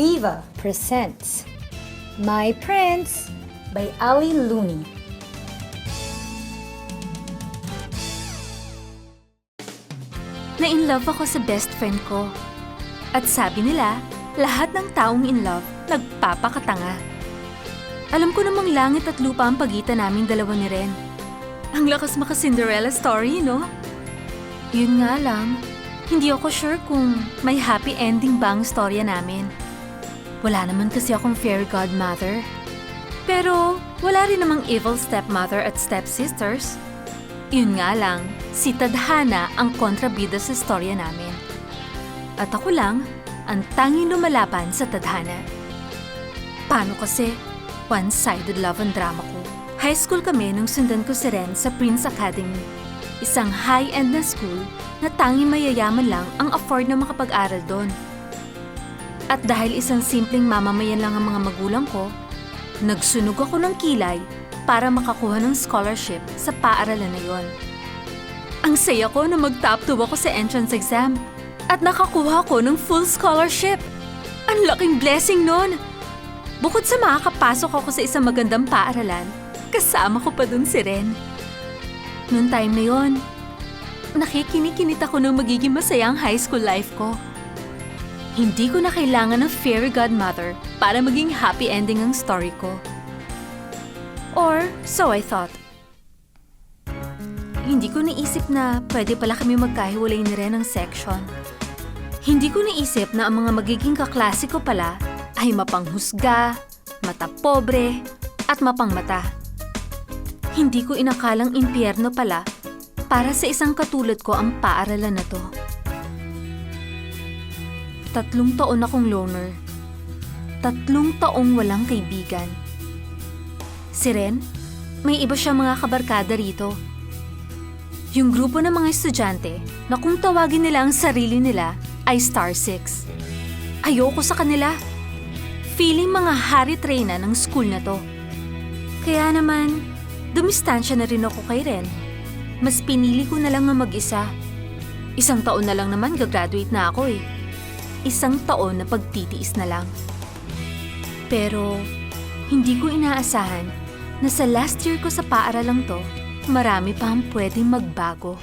Viva presents My Prince by Ali Looney. Na-in love ako sa best friend ko. At sabi nila, lahat ng taong in love, nagpapakatanga. Alam ko namang langit at lupa ang pagitan naming dalawa ni Ren. Ang lakas maka Cinderella story, no? Yun nga lang, hindi ako sure kung may happy ending ba ang storya namin. Wala naman kasi akong fairy godmother. Pero wala rin namang evil stepmother at stepsisters. Yun nga lang, si Tadhana ang kontrabida sa storya namin. At ako lang, ang tanging lumalaban sa Tadhana. Paano kasi? One-sided love ang drama ko. High school kami nung sundan ko si Ren sa Prince Academy. Isang high-end na school na tanging mayayaman lang ang afford na makapag-aral doon. At dahil isang simpleng mamamayan lang ang mga magulang ko, nagsunog ako ng kilay para makakuha ng scholarship sa paaralan na yon. Ang saya ko na mag-top 2 ako sa entrance exam at nakakuha ko ng full scholarship. Ang laking blessing nun! Bukod sa makakapasok ako sa isang magandang paaralan, kasama ko pa dun si Ren. Noong time na yon, nakikinikinit ako ng magiging masayang high school life ko. Hindi ko na kailangan ng fairy godmother para maging happy ending ang story ko. Or so I thought. Hindi ko naisip na pwede pala kami magkahiwalay ni Ren ng section. Hindi ko naisip na ang mga magiging kaklase ko pala ay mapanghusga, matapobre, at mapangmata. Hindi ko inakalang impyerno pala para sa isang katulad ko ang paaralan na to. Tatlong taon akong loner. Tatlong taong walang kaibigan. Si Ren, may iba siyang mga kabarkada rito. Yung grupo ng mga estudyante na kung tawagin nila ang sarili nila ay Star Six. Ayoko sa kanila. Feeling mga hari trena ng school na to. Kaya naman, dumistansya na rin ako kay Ren. Mas pinili ko na lang ang mag-isa. Isang taon na lang naman gagraduate na ako eh. Isang taon na pagtitiis na lang. Pero, hindi ko inaasahan na sa last year ko sa paaralang to, marami pa ang pwedeng magbago.